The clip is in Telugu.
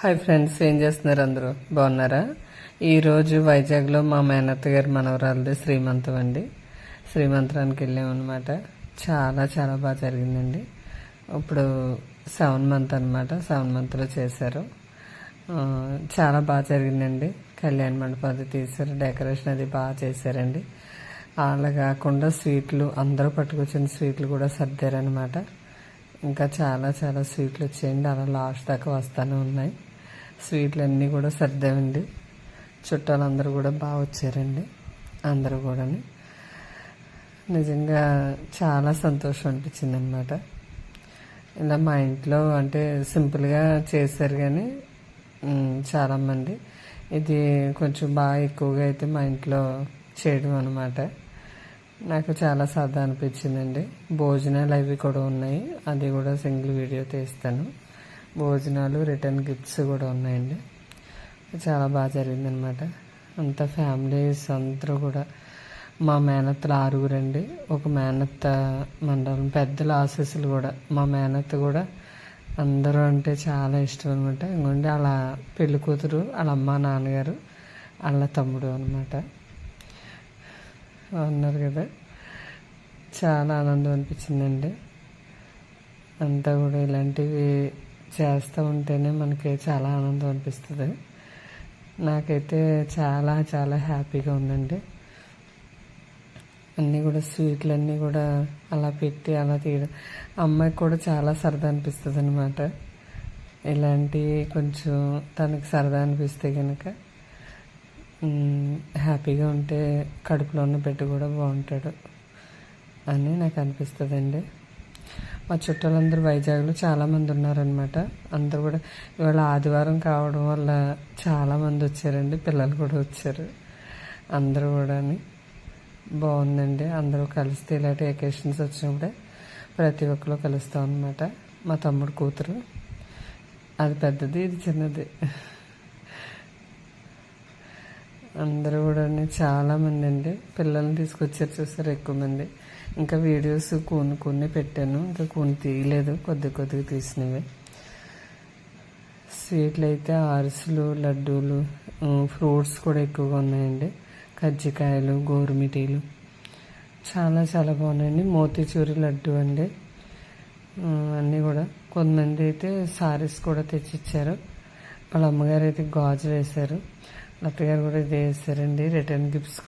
హాయ్ ఫ్రెండ్స్ ఏం చేస్తున్నారు అందరూ? బాగున్నారా? ఈరోజు వైజాగ్లో మా మేనత్త గారి మనవరాలది శ్రీమంతం అండి. శ్రీమంతానికి వెళ్ళామన్నమాట చాలా చాలా బాగా జరిగిందండి. ఇప్పుడు సెవెన్ మంత్ అనమాట సెవెన్ మంత్లో చేశారు. చాలా బాగా జరిగిందండి. కళ్యాణ మండపం అది తీశారు డెకరేషన్ అది బాగా చేశారండి. అలా కాకుండా స్వీట్లు అందరూ పట్టుకొచ్చిన స్వీట్లు కూడా సర్దారనమాట ఇంకా చాలా చాలా స్వీట్లు వచ్చేయండి. అలా లాస్ట్ దాకా వస్తూనే ఉన్నాయి. స్వీట్లు అన్నీ కూడా సర్దామండి. చుట్టాలందరూ కూడా బాగా వచ్చారండి. అందరూ కూడా నిజంగా చాలా సంతోషం అనిపించింది అనమాట ఇలా మా ఇంట్లో అంటే సింపుల్గా చేశారు కానీ చాలామంది. ఇది కొంచెం బాగా ఎక్కువగా అయితే మా ఇంట్లో చేయడం అనమాట నాకు చాలా సరదా అనిపించిందండి. భోజనాలు అవి కూడా ఉన్నాయి. అది కూడా సింగిల్ వీడియో తీస్తాను. భోజనాలు రిటర్న్ గిఫ్ట్స్ కూడా ఉన్నాయండి. చాలా బాగా జరిగిందనమాట అంత ఫ్యామిలీస్ అందరూ కూడా మా మేనత్తలు ఆరుగురండి. ఒక మేనత్త మండలం పెద్దల ఆశీస్సులు కూడా. మా మేనత్త కూడా అందరూ అంటే చాలా ఇష్టం అనమాట ఇంకోండి అలా పెళ్ళి కూతురు వాళ్ళ అమ్మ నాన్నగారు వాళ్ళ తమ్ముడు అనమాట అన్నారు కదా? చాలా ఆనందం అనిపించిందండి. అంతా కూడా ఇలాంటివి చేస్తూ ఉంటేనే మనకి చాలా ఆనందం అనిపిస్తుంది. నాకైతే చాలా చాలా హ్యాపీగా ఉందండి. అన్నీ కూడా స్వీట్లు అన్నీ కూడా అలా పెట్టి అలా తీయడం అమ్మాయికి కూడా చాలా సరదా అనిపిస్తుంది అనమాట ఇలాంటి కొంచెం తనకి సరదా అనిపిస్తే కనుక హ్యాపీగా ఉంటే కడుపులో ఉన్న బిడ్డ కూడా బాగుంటాడు అని నాకు అనిపిస్తుందండి. మా చుట్టాలందరూ వైజాగ్లో చాలామంది ఉన్నారనమాట అందరూ కూడా ఇవాళ ఆదివారం కావడం వల్ల చాలామంది వచ్చారండి పిల్లలు కూడా వచ్చారు. అందరూ కూడా బాగుందండి. అందరూ కలిస్తే ఇలాంటి వెకేషన్స్ వచ్చినప్పుడే ప్రతి ఒక్కరు కలుస్తాం అనమాట మా తమ్ముడు కూతురు. అది పెద్దది ఇది చిన్నది. అందరూ కూడా చాలామంది అండి. పిల్లల్ని తీసుకొచ్చారు చూసారు ఎక్కువ మంది. ఇంకా వీడియోస్ కొన్ని కొన్ని పెట్టాను. ఇంకా కొన్ని తీయలేదు. కొద్ది కొద్దిగా తీసినవి. స్వీట్లు అయితే అరిసెలు లడ్డూలు ఫ్రూట్స్ కూడా ఎక్కువగా ఉన్నాయండి. కజ్జికాయలు గోరుమిటీలు చాలా చాలా బాగున్నాయండి. మోతీచూరి లడ్డు అండి. అన్నీ కూడా. కొంతమంది అయితే సారీస్ కూడా తెచ్చిచ్చారు. వాళ్ళ అమ్మగారు అయితే గాజులు వేశారు. అత్తగారు కూడా ఇది వేశారండి. Return gifts